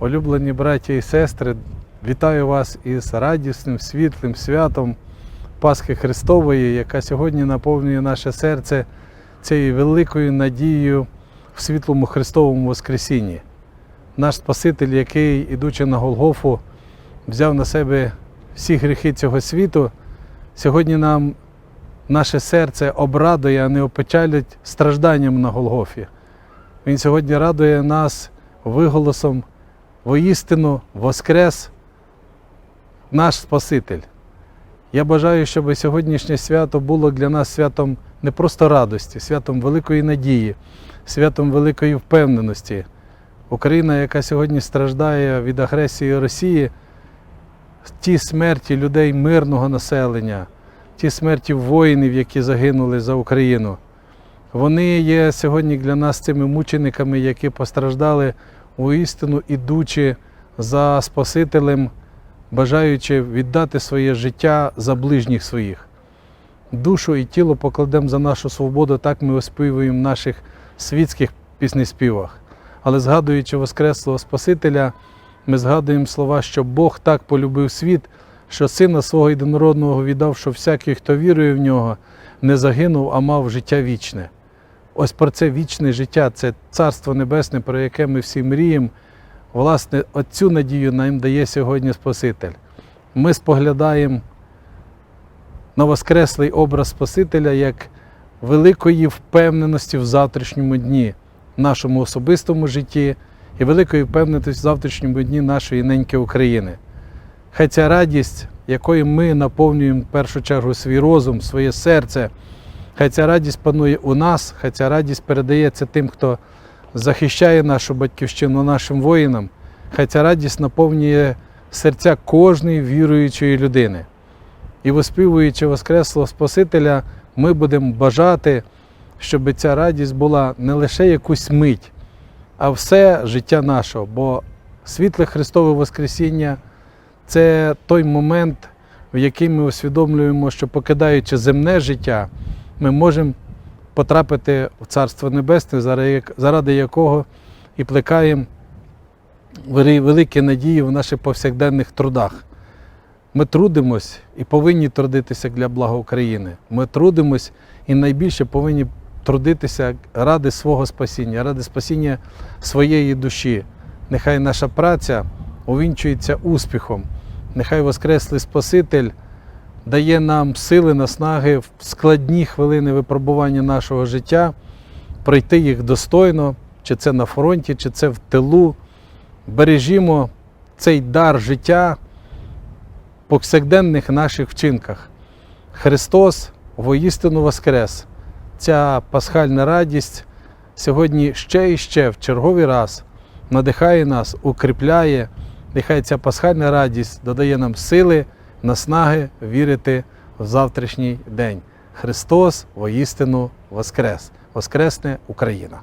Улюблені браття і сестри, вітаю вас із радісним, світлим святом Пасхи Христової, яка сьогодні наповнює наше серце цією великою надією в світлому Христовому Воскресінні. Наш Спаситель, який, ідучи на Голгофу, взяв на себе всі гріхи цього світу, сьогодні нам наше серце обрадує, а не опечалить стражданням на Голгофі. Він сьогодні радує нас виголосом воістину Воскрес наш Спаситель. Я бажаю, щоб сьогоднішнє свято було для нас святом не просто радості, святом великої надії, святом великої впевненості. Україна, яка сьогодні страждає від агресії Росії, ті смерті людей мирного населення, ті смерті воїнів, які загинули за Україну. Вони є сьогодні для нас цими мучениками, які постраждали воістину ідучи за Спасителем, бажаючи віддати своє життя за ближніх своїх. Душу і тіло покладемо за нашу свободу, так ми оспівуємо в наших світських піснеспівах. Але згадуючи Воскреслого Спасителя, ми згадуємо слова, що Бог так полюбив світ, що Сина свого єдинородного віддав, що всякий, хто вірує в нього, не загинув, а мав життя вічне. Ось про це вічне життя, це Царство Небесне, про яке ми всі мріємо. Власне, оцю надію нам дає сьогодні Спаситель. Ми споглядаємо на воскреслий образ Спасителя як великої впевненості в завтрашньому дні, в нашому особистому житті і великої впевненості в завтрашньому дні нашої неньки України. Хай ця радість, якою ми наповнюємо в першу чергу свій розум, своє серце, хай ця радість панує у нас, хай ця радість передається тим, хто захищає нашу батьківщину, нашим воїнам, хай ця радість наповнює серця кожної віруючої людини. І воспівуючи Воскреслого Спасителя, ми будемо бажати, щоб ця радість була не лише якусь мить, а все життя нашого. Бо світле Христове Воскресіння це той момент, в який ми усвідомлюємо, що покидаючи земне життя, ми можемо потрапити в Царство Небесне, заради якого і плекаємо великі надії в наших повсякденних трудах. Ми трудимось і повинні трудитися для блага України. Ми трудимось і найбільше повинні трудитися ради свого спасіння, ради спасіння своєї душі. Нехай наша праця увінчується успіхом. Нехай Воскреслий Спаситель дає нам сили, наснаги в складні хвилини випробування нашого життя, пройти їх достойно, чи це на фронті, чи це в тилу. Бережімо цей дар життя в повсякденних наших вчинках. Христос воістину Воскрес! Ця пасхальна радість сьогодні ще і ще в черговий раз надихає нас, укріпляє. Нехай ця пасхальна радість додає нам сили, наснаги вірити в завтрашній день. Христос воістину Воскрес! Воскресне Україна!